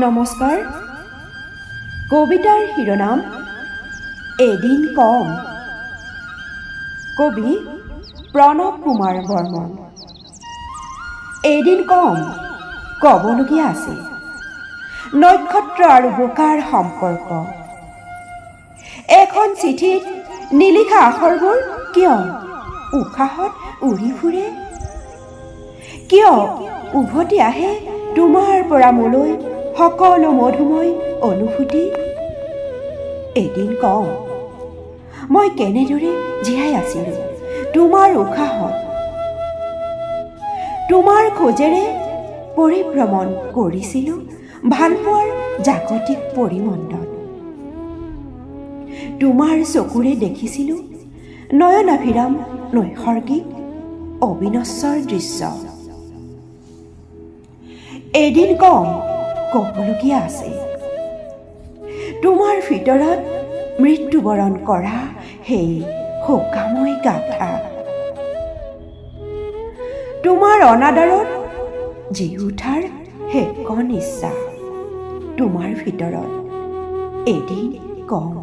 নমস্কাৰ। কবিতাৰ শিৰোনাম এদিন কম। কবি প্ৰণৱ কুমাৰ বৰ্মন। এদিন কম ক'বলগীয়া আছে নক্ষত্ৰ আৰু বোকাৰ সম্পৰ্ক। এখন চিঠিত নিলিখা আখৰবোৰ কিয়? উশাহত উৰি ফুৰে। কিয় উভতি আহে তোমাৰ পৰা মোলৈ সকলো মধুময় অনুভূতি? এদিন কওঁ মই কেনেদৰে জীয়াই আছিলোঁ? তোমাৰ উশাহত তোমাৰ খোজেৰে পৰিভ্ৰমণ কৰিছিলোঁ ভালপোৱাৰ জাগতিক পৰিমণ্ডল। তোমাৰ চকুৰে দেখিছিলোঁ নয়নাভিৰাম নৈসৰ্গিক অবিনশ্বৰ দৃশ্য। এদিন কম ক'বলগীয়া আছে। তোমাৰ ভিতৰত মৃত্যুবৰণ কৰা সেই শোকাময় গাথা তোমাৰ অনাদৰত জি উঠাৰ শেষ ইচ্ছা তোমাৰ ভিতৰত এদিন কম